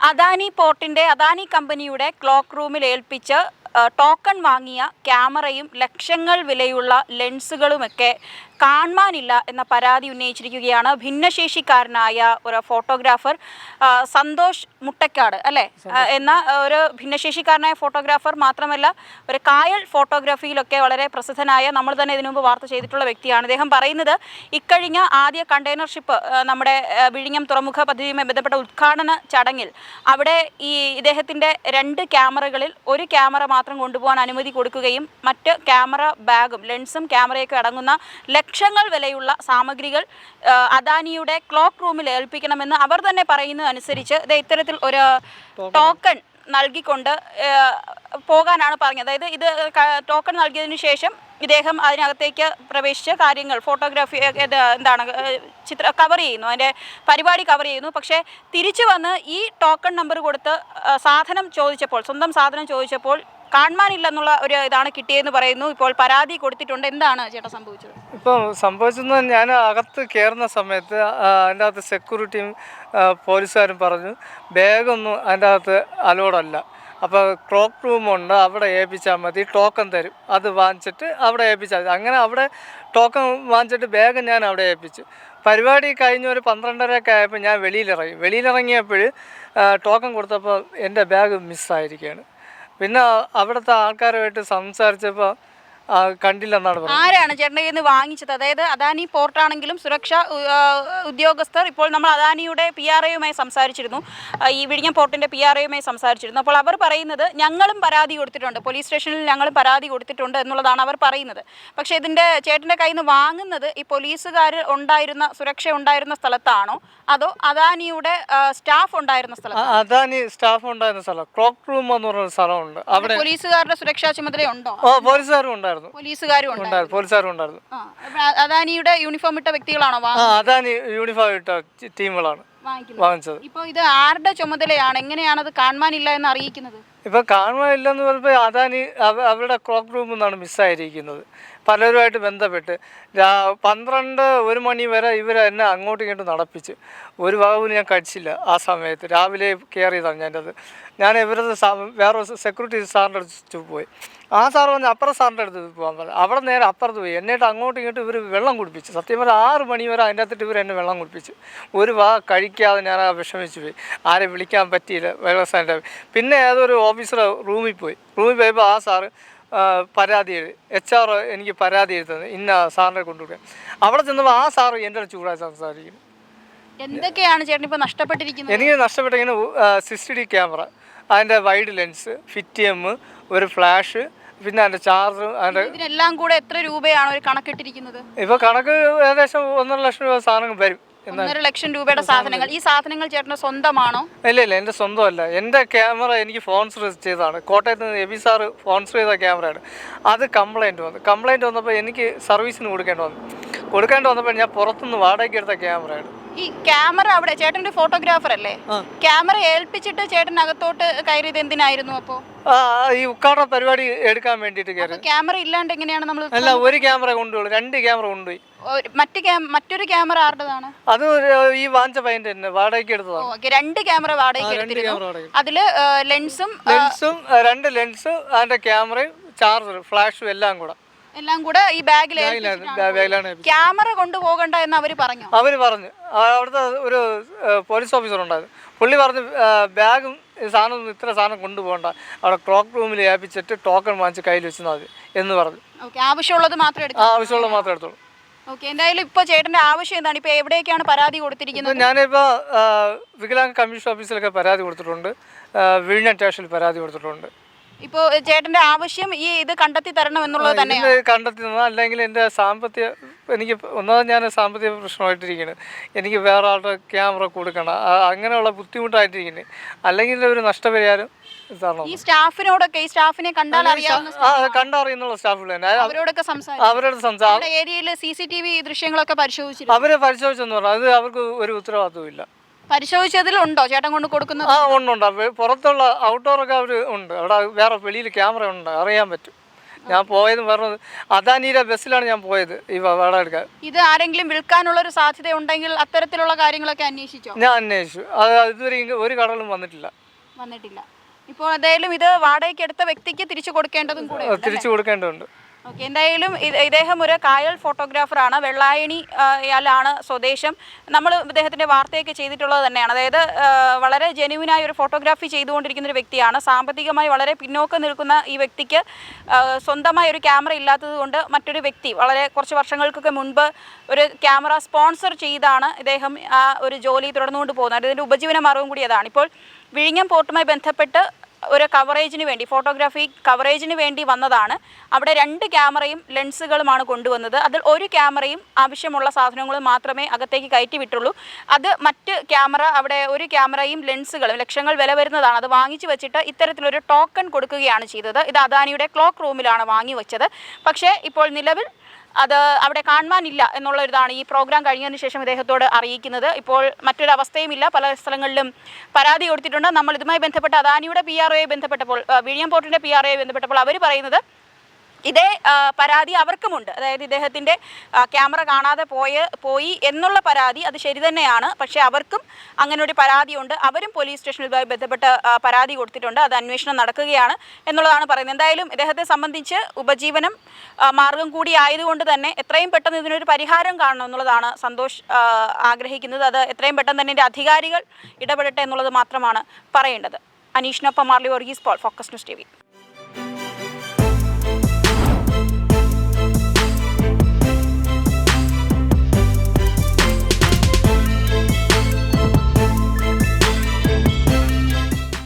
അദാനി പോർട്ടിന്റെ അദാനി കമ്പനിയുടെ ക്ലോക്ക് റൂമിൽ ഏൽപ്പിച്ച് ടോക്കൺ വാങ്ങിയ ക്യാമറയും ലക്ഷങ്ങൾ വിലയുള്ള ലെൻസുകളുമൊക്കെ കാണാനില്ല എന്ന പരാതി ഉന്നയിച്ചിരിക്കുകയാണ് ഭിന്നശേഷിക്കാരനായ ഒരു ഫോട്ടോഗ്രാഫർ സന്തോഷ് മുട്ടക്കാട് അല്ലേ? എന്ന ഒരു ഭിന്നശേഷിക്കാരനായ ഫോട്ടോഗ്രാഫർ മാത്രമല്ല ഒരു കായൽ ഫോട്ടോഗ്രാഫിയിലൊക്കെ വളരെ പ്രസിദ്ധനായ നമ്മൾ തന്നെ ഇതിനു മുമ്പ് വാർത്ത ചെയ്തിട്ടുള്ള വ്യക്തിയാണ്. അദ്ദേഹം പറയുന്നത് ഇക്കഴിഞ്ഞ ആദ്യ കണ്ടെയ്നർ ഷിപ്പ് നമ്മുടെ വിഴിഞ്ഞം തുറമുഖ പദ്ധതിയുമായി ബന്ധപ്പെട്ട ഉദ്ഘാടന ചടങ്ങിൽ അവിടെ ഈ ഇദ്ദേഹത്തിന്റെ രണ്ട് ക്യാമറകളിൽ ഒരു ക്യാമറ മാത്രം കൊണ്ടുപോകാൻ അനുമതി കൊടുക്കുകയും മറ്റ് ക്യാമറ ബാഗും ലെൻസും ക്യാമറയൊക്കെ അടങ്ങുന്ന ലക്ഷങ്ങൾ വിലയുള്ള സാമഗ്രികൾ അദാനിയുടെ ക്ലോക്ക് റൂമിൽ ഏൽപ്പിക്കണമെന്ന് അവർ തന്നെ പറയുന്നത് അനുസരിച്ച് ഇത് ഇത്തരത്തിൽ ഒരു ടോക്കൺ നൽകിക്കൊണ്ട് പോകാനാണ് പറഞ്ഞത്. അതായത് ഇത് ടോക്കൺ നൽകിയതിന് ശേഷം ഇദ്ദേഹം അതിനകത്തേക്ക് പ്രവേശിച്ച കാര്യങ്ങൾ ഫോട്ടോഗ്രാഫി എന്താണ് ചിത്ര കവർ ചെയ്യുന്നു. അതിന്റെ പരിപാടി കവർ ചെയ്യുന്നു. പക്ഷേ തിരിച്ചു വന്ന് ഈ ടോക്കൺ നമ്പർ കൊടുത്ത് സാധനം ചോദിച്ചപ്പോൾ സ്വന്തം സാധനം ചോദിച്ചപ്പോൾ കാണാനില്ലെന്നുള്ള ഒരു ഇതാണ് കിട്ടിയെന്ന് പറയുന്നു. ഇപ്പോൾ പരാതി കൊടുത്തിട്ടുണ്ട്. എന്താണ് ചേട്ടാ സംഭവിച്ചത്? ഇപ്പം സംഭവിച്ചത് ഞാൻ അകത്ത് കയറുന്ന സമയത്ത് അതിന്റെ അകത്ത് സെക്യൂരിറ്റിയും പോലീസുകാരും പറഞ്ഞു ബാഗൊന്നും അതിന്റെ അകത്ത് അലോഡല്ല അപ്പോൾ ക്ലോക്ക് റൂമുണ്ട് അവിടെ ഏൽപ്പിച്ചാൽ മതി. ടോക്കൺ തരും. അത് വാങ്ങിച്ചിട്ട് അവിടെ ഏൽപ്പിച്ചാൽ മതി. അങ്ങനെ അവിടെ ടോക്കൺ വാങ്ങിച്ചിട്ട് ബാഗ് ഞാൻ അവിടെ ഏൽപ്പിച്ചു. പരിപാടി കഴിഞ്ഞ ഒരു പന്ത്രണ്ടരയൊക്കെ ആയപ്പോൾ ഞാൻ വെളിയിലിറങ്ങി. വെളിയിലിറങ്ങിയപ്പോൾ ടോക്കൺ കൊടുത്തപ്പോൾ എന്റെ ബാഗ് മിസ്സായിരിക്കുകയാണ് പിന്നെ അവിടുത്തെ ആൾക്കാരുമായിട്ട് സംസാരിച്ചപ്പോൾ കണ്ടില്ലെന്നാണ് പറഞ്ഞത്. ആരാണ് ചേട്ടന്റെ കയ്യിൽ നിന്ന് വാങ്ങിച്ചത്? അതായത് അദാനി പോർട്ടാണെങ്കിലും സുരക്ഷാ ഉദ്യോഗസ്ഥർ ഇപ്പോൾ നമ്മൾ അദാനിയുടെ പി ആർ എയുമായി സംസാരിച്ചിരുന്നു. ഈ വിഴിഞ്ഞം പോർട്ടിന്റെ പി ആർ എയുമായി സംസാരിച്ചിരുന്നു. അപ്പോൾ അവർ പറയുന്നത് ഞങ്ങളും പരാതി കൊടുത്തിട്ടുണ്ട്. പോലീസ് സ്റ്റേഷനിൽ ഞങ്ങളും പരാതി കൊടുത്തിട്ടുണ്ട് എന്നുള്ളതാണ് അവർ പറയുന്നത്. പക്ഷേ ഇതിന്റെ ചേട്ടന്റെ കയ്യിൽ നിന്ന് വാങ്ങുന്നത് ഈ പോലീസുകാർ ഉണ്ടായിരുന്ന സുരക്ഷ ഉണ്ടായിരുന്ന സ്ഥലത്താണോ? അതോ അദാനിയുടെ സ്റ്റാഫ് ഉണ്ടായിരുന്ന സ്ഥലം അദാനി സ്റ്റാഫ് ഉണ്ടായിരുന്ന സ്ഥലം. ക്ലോക്ക് റൂം എന്ന് പറഞ്ഞ സ്ഥലമുണ്ട്. അവിടെ പോലീസുകാരുടെ സുരക്ഷാ ചുമതലയുണ്ടോ? ഓ പോലീസുകാരും ഉണ്ടായിരുന്നു. പോലീസുകാരും ഉണ്ട് ഉണ്ടായിരുന്നു. പോലീസുകാരും ഉണ്ടായിരുന്നു. അദാനിയുടെ യൂണിഫോം ഇട്ട വ്യക്തികളാണോ അദാനി യൂണിഫോം ഇട്ട ടീമുകളാണ് വാങ്ങിച്ചത്. ഇപ്പോൾ ഇത് ആരുടെ ചുമതലയാണ്? എങ്ങനെയാണ് അത് കാണാനില്ല എന്ന് അറിയിക്കുന്നത്? ഇപ്പം കാണുന്നില്ലെന്ന് പറയുമ്പോൾ അദാനി അവരുടെ ക്ലോക്ക് റൂമിൽ നിന്നാണ് മിസ്സായിരിക്കുന്നത് പലരുമായിട്ട് ബന്ധപ്പെട്ട് പന്ത്രണ്ട് ഒരു മണി വരെ ഇവർ എന്നെ അങ്ങോട്ടും ഇങ്ങോട്ടും നടപ്പിച്ച്. ഒരു ഭാഗവും ഞാൻ കഴിച്ചില്ല ആ സമയത്ത്. രാവിലെ കയറിയതാണ് ഞാൻ അത് ഞാൻ ഇവരത് സാ- വേറെ സെക്യൂരിറ്റി സാറിന്റെ അടുത്ത് പോയി. ആ സാർ പറഞ്ഞ് അപ്പുറം സാറിന്റെ അടുത്ത് പോകാൻ പറഞ്ഞു. അവിടെ നേരെ അപ്പുറത്ത് പോയി. എന്നിട്ട് അങ്ങോട്ടും ഇങ്ങോട്ടും ഇവർ വെള്ളം കുടിപ്പിച്ചു. സത്യം പറഞ്ഞാൽ ആറ് മണി വരെ അതിന്റെ അകത്തിട്ട് ഇവർ എന്നെ വെള്ളം കുടിപ്പിച്ചു. ഒരു വാ കഴിക്കാതെ ഞാൻ വിഷമിച്ചു പോയി. ആരെ വിളിക്കാൻ പറ്റിയില്ല. വ്യവസായന്റെ പിന്നെ ഏതൊരു ഓഫീസർ റൂമിൽ പോയി. റൂമിൽ പോയപ്പോൾ ആ സാറ് പരാതി എഴുതി എച്ച് ആർ എനിക്ക് പരാതി എഴുതുന്നത് ഇന്ന സാറിനെ കൊണ്ടുവരിക അവിടെ ചെന്നപ്പോൾ ആ സാറ് എന്റെ ചൂടായി സംസാരിക്കുന്നു. എന്തൊക്കെയാണ് ചേട്ടൻ ഇപ്പോൾ നഷ്ടപ്പെട്ടിരിക്കുന്നത്? എനിക്ക് നഷ്ടപ്പെട്ട ഇങ്ങനെ സിക്സ്റ്റി ഡി ക്യാമറ അതിന്റെ വൈഡ് ലെൻസ് ഫിറ്റ് എം ഒരു ഫ്ലാഷ് പിന്നെ അതിന്റെ ചാർജർ അതിന്റെ ഇതിനെല്ലാം കൂടെ എത്ര രൂപയാണ് ഒരു കണക്കിട്ടിരിക്കുന്നത്? ഇപ്പോൾ കണക്ക് ഏകദേശം ഒന്നര ലക്ഷം രൂപ സാധനങ്ങൾ വരും. ഒന്നര ലക്ഷം രൂപയുടെ സാധനങ്ങൾ. ഈ സാധനങ്ങൾ ചേട്ടന് സ്വന്തമാണോ? ഇല്ല ഇല്ല എന്റെ സ്വന്തമല്ല. എന്റെ ക്യാമറ എനിക്ക് സ്പോൺസർ ചെയ്തതാണ്. കോട്ടയത്ത് നിന്ന് എബി സാറ് സ്പോൺസർ ചെയ്ത ക്യാമറയാണ്. അത് കംപ്ലൈന്റ് വന്നു. കംപ്ലൈന്റ് വന്നപ്പോൾ എനിക്ക് സർവീസിന് കൊടുക്കേണ്ടി വന്നു. കൊടുക്കേണ്ടി വന്നപ്പോൾ ഞാൻ പുറത്തുനിന്ന് വാടകയ്ക്ക് എടുത്ത ക്യാമറയാണ്. ഈ ക്യാമറ അവിടെ ചേട്ടന്റെ ഫോട്ടോഗ്രാഫർ അല്ലേ? ക്യാമറ ഏൽപ്പിച്ചിട്ട് ചേട്ടൻ അകത്തോട്ട് കയറിയത് എന്തിനായിരുന്നു അപ്പോ? ഈ ഉദ്ഘാടന പരിപാടി എടുക്കാൻ വേണ്ടിട്ട് കയറി. ക്യാമറ ഇല്ലാണ്ട് എങ്ങനെയാണ് നമ്മൾ അല്ല ഒരു ക്യാമറ കൊണ്ടുപോയി രണ്ട് ക്യാമറ കൊണ്ടുപോയി. മറ്റു മറ്റൊരു ക്യാമറ ആരുടേതാണ്? അത് ഈ വാങ്ങിച്ച പയ്യന്റെ തന്നെ വാടകയ്ക്ക് എടുത്തതാണ്. ഓക്കേ രണ്ട് ക്യാമറ വാടകയ്ക്ക് അതിൽ ലെൻസും ലെൻസും രണ്ട് ലെൻസ് അതിന്റെ ക്യാമറയും ചാർജർ ഫ്ലാഷും എല്ലാം കൂടെ. എല്ലാം കൂടെ ഈ ബാഗിൽ ബാഗിലാണ് ക്യാമറ കൊണ്ടുപോകണ്ട എന്ന് അവർ പറഞ്ഞു. അവർ പറഞ്ഞു. അവിടുത്തെ ഒരു പോലീസ് ഓഫീസർ ഉണ്ടായിരുന്നു. പുള്ളി പറഞ്ഞു ബാഗും സാധനം ഇത്ര സാധനം കൊണ്ടുപോകണ്ട. അവിടെ ക്ലോക്ക് റൂമിൽ ഏൽപ്പിച്ചിട്ട് ടോക്കൺ വാങ്ങിച്ച് കയ്യിൽ വെച്ചാൽ മതി എന്ന് പറഞ്ഞു. ആവശ്യമുള്ളത് മാത്രം ആവശ്യമുള്ളത് മാത്രമേ എടുത്തോളൂ. ഓക്കെ എന്തായാലും ഇപ്പൊ ചേട്ടന്റെ ആവശ്യം എന്താണ്? ഇപ്പൊ എവിടെയൊക്കെയാണ് പരാതി കൊടുത്തിരിക്കുന്നത്? ഞാനിപ്പോൾ വികലാംഗ കമ്മീഷൻ ഓഫീസിലൊക്കെ പരാതി കൊടുത്തിട്ടുണ്ട്. വിഴിഞ്ഞ വിഴിഞ്ഞം സ്റ്റേഷനിൽ പരാതി കൊടുത്തിട്ടുണ്ട്. ഇപ്പോ ചേട്ടന്റെ ആവശ്യം ഈ ഇത് കണ്ടെത്തി തരണം എന്നുള്ളത് തന്നെ ഇത് കണ്ടെത്തി തന്നാൽ അല്ലെങ്കിൽ എന്റെ സാമ്പത്തിക എനിക്ക് ഒന്നാമത് ഞാൻ സാമ്പത്തിക പ്രശ്നമായിട്ടിരിക്കുന്നത് എനിക്ക് വേറെ ആളുടെ ക്യാമറ കൊടുക്കണം. ആ, അങ്ങനെയുള്ള ബുദ്ധിമുട്ടായിട്ടിരിക്കുന്നത് അല്ലെങ്കിൽ ഒരു നഷ്ടപരിഹാരം തരണം. ഈ സ്റ്റാഫിനോടൊക്കെ ഈ സ്റ്റാഫിനെ കണ്ടാൽ അറിയാവുന്ന ആ കണ്ടറിയുന്നുള്ള സ്റ്റാഫുകൾ തന്നെ. അത് അവരോടൊക്കെ സംസാരിക്കും. അവരുടെ സംസാരം ഏരിയയിൽ സി സി ടി വി ദൃശ്യങ്ങളൊക്കെ പരിശോധിച്ചിരുന്നു. അവരെ പരിശോധിച്ചെന്ന് പറഞ്ഞു അത് അവർക്ക് ഒരു ഉത്തരവാദിത്വം ഇല്ല. പരിശോധിച്ചതിൽ ഉണ്ടോ ചേട്ടൻ കൊണ്ട് കൊടുക്കുന്നത്? ആ ഉണ്ട് ഉണ്ട്. ഔട്ട്ഡോർ പുറത്തുള്ള ഔട്ട്ഡോറൊക്കെ അവർ ഉണ്ട്. അവിടെ വേറെ വെളിയിൽ ക്യാമറ ഉണ്ട്. അറിയാൻ പറ്റും. ഞാൻ പോയത് പറഞ്ഞത് അദാനിയുടെ ബസ്സിലാണ് ഞാൻ പോയത് ഈ വാടക എടുക്കാൻ. ഇത് ആരെങ്കിലും വിൽക്കാനുള്ള ഒരു സാധ്യത ഉണ്ടെങ്കിൽ അത്തരത്തിലുള്ള കാര്യങ്ങളൊക്കെ അന്വേഷിച്ചോ? ഞാൻ അന്വേഷിച്ചു. അത് ഇതുവരെ ഇങ്ങ- ഒരു കടകളും വന്നിട്ടില്ല. വന്നിട്ടില്ല. ഇപ്പോൾ എന്തായാലും ഇത് വാടകയ്ക്ക് എടുത്ത വ്യക്തിക്ക് തിരിച്ചു കൊടുക്കേണ്ടതും കൂടെ തിരിച്ചു കൊടുക്കേണ്ടതുണ്ട്. ഓക്കെ എന്തായാലും ഇദ്ദേഹം ഒരു കായൽ ഫോട്ടോഗ്രാഫറാണ് വെള്ളായണി ആ, സ്വദേശം. നമ്മൾ ഇദ്ദേഹത്തിന്റെ വാർത്തയൊക്കെ ചെയ്തിട്ടുള്ളത് തന്നെയാണ്. അതായത് വളരെ ജെനുവിനായ ഒരു ഫോട്ടോഗ്രാഫി ചെയ്തുകൊണ്ടിരിക്കുന്ന ഒരു വ്യക്തിയാണ്. സാമ്പത്തികമായി വളരെ പിന്നോക്കം നിൽക്കുന്ന ഈ വ്യക്തിക്ക് സ്വന്തമായ സ്വന്തമായി ഒരു ക്യാമറ ഇല്ലാത്തതുകൊണ്ട് മറ്റൊരു വ്യക്തി വളരെ കുറച്ച് വർഷങ്ങൾക്കൊക്കെ മുൻപ് ഒരു ക്യാമറ സ്പോൺസർ ചെയ്താണ് ഇദ്ദേഹം ആ ഒരു ജോലി തുടർന്നുകൊണ്ട് പോകുന്നത്. ഇതിന്റെ ഉപജീവന മാർഗം കൂടി അതാണ്. ഇപ്പോൾ വിഴിഞ്ഞം പോർട്ടുമായി ബന്ധപ്പെട്ട് ഒരു കവറേജിന് വേണ്ടി ഫോട്ടോഗ്രാഫി കവറേജിന് വേണ്ടി വന്നതാണ്. അവിടെ രണ്ട് ക്യാമറയും ലെൻസുകളുമാണ് കൊണ്ടുവന്നത്. അതിൽ ഒരു ക്യാമറയും ആവശ്യമുള്ള സാധനങ്ങളും മാത്രമേ അകത്തേക്ക് കയറ്റി വിട്ടുള്ളൂ. അത് മറ്റ് ക്യാമറ അവിടെ ഒരു ക്യാമറയും ലെൻസുകളും ലക്ഷങ്ങൾ വില വരുന്നതാണ്. അത് വാങ്ങിച്ചു വെച്ചിട്ട് ഇത്തരത്തിലൊരു ടോക്കൺ കൊടുക്കുകയാണ് ചെയ്തത്. ഇത് അദാനിയുടെ ക്ലോക്ക് റൂമിലാണ് വാങ്ങി വെച്ചത്. പക്ഷേ ഇപ്പോൾ നിലവിൽ അത് അവിടെ കാണുവാനില്ല എന്നുള്ള ഇതാണ് ഈ പ്രോഗ്രാം കഴിഞ്ഞതിന് ശേഷം ഇദ്ദേഹത്തോട് അറിയിക്കുന്നത്. ഇപ്പോൾ മറ്റൊരു അവസ്ഥയുമില്ല പല സ്ഥലങ്ങളിലും പരാതി കൊടുത്തിട്ടുണ്ട്. നമ്മൾ ഇതുമായി ബന്ധപ്പെട്ട് അദാനിയുടെ പി ആർ ഒയെ ബന്ധപ്പെട്ടപ്പോൾ വിഴിയം പോർട്ടിന്റെ പി ആർ ഒയെ ബന്ധപ്പെട്ടപ്പോൾ അവർ പറയുന്നത് ഇതേ പരാതി അവർക്കുമുണ്ട്. അതായത് ഇദ്ദേഹത്തിന്റെ ക്യാമറ കാണാതെ പോയ പോയി എന്നുള്ള പരാതി അത് ശരി തന്നെയാണ്. പക്ഷേ അവർക്കും അങ്ങനെ ഒരു പരാതിയുണ്ട്. അവരും പോലീസ് സ്റ്റേഷനുമായി ബന്ധപ്പെട്ട് പരാതി കൊടുത്തിട്ടുണ്ട്. അത് അന്വേഷണം നടക്കുകയാണ് എന്നുള്ളതാണ് പറയുന്നത്. എന്തായാലും ഇദ്ദേഹത്തെ സംബന്ധിച്ച് ഉപജീവനം മാർഗം കൂടി ആയതുകൊണ്ട് തന്നെ എത്രയും പെട്ടെന്ന് ഇതിനൊരു പരിഹാരം കാണണം എന്നുള്ളതാണ് സന്തോഷ് ആഗ്രഹിക്കുന്നത്. അത് എത്രയും പെട്ടെന്ന് തന്നെ ഇതിന്റെ അധികാരികൾ ഇടപെടട്ടെ എന്നുള്ളത് മാത്രമാണ് പറയേണ്ടത്. അനീഷിനൊപ്പം Marley Varghese Paul focus news T